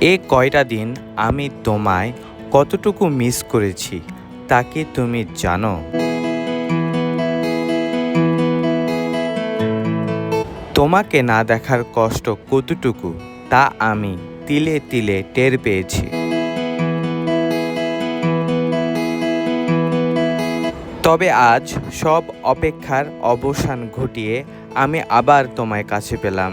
এ কয়টা দিন আমি তোমায় কতটুকু মিস করেছি, তা কি তুমি জানো? তোমাকে না দেখার কষ্ট কতটুকু, তা আমি তিলে তিলে টের পেয়েছি। তবে আজ সব অপেক্ষার অবসান ঘটিয়ে আমি আবার তোমায় কাছে পেলাম।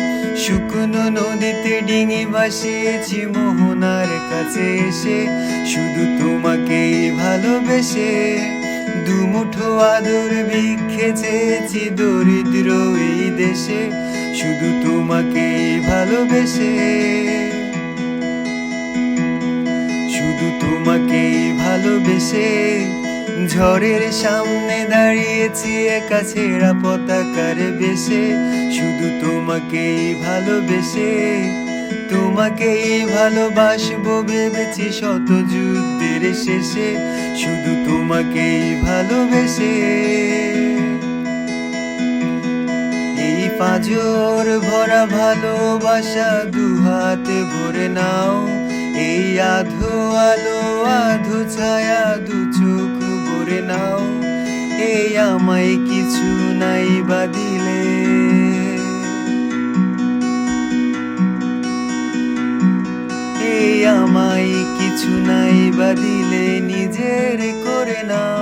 শুকনো নদীতে ডিঙি ভাসিয়েছি মোহনার কাছে এসে। শুধু তোমাকেই ভালোবেসে দুমুঠো আদর ভিক্ষে চেয়েছি দরিদ্র এই দেশে। শুধু তোমাকেই ভালোবেসে শুধু তোমাকেই ভালোবেসে ঝড়ের সামনে দাঁড়িয়েছি একা ছেঁড়া পতাকার বেশে। শুধু তোমাকেই ভালোবেসে, তোমাকেই ভালোবাসবো ভেবেছি শত যুদ্ধের শেষে। শুধু তোমাকেই ভালোবেসে। এই পাজর ভরা ভালোবাসা দুহাতে ভরে নাও। এই আধো আলো, আধো ছায়া দু চোখ ভরে নাও। এই আমায় কিছু নাই বা দিলে আমায় কিছু নাই বা দিলে নিজের করে না